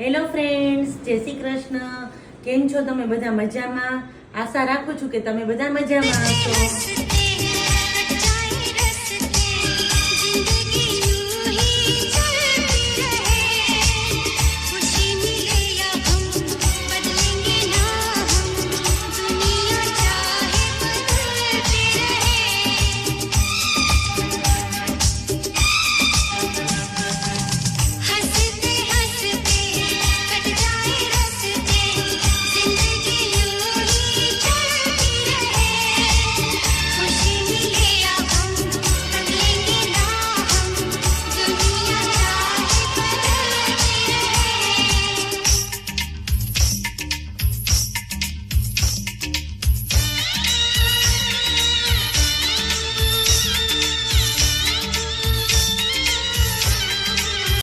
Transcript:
Hello friends જય શ્રી કૃષ્ણ. કેમ છો તમે? બધા મજામાં? આશા રાખું છું કે તમે બધા મજામાં છો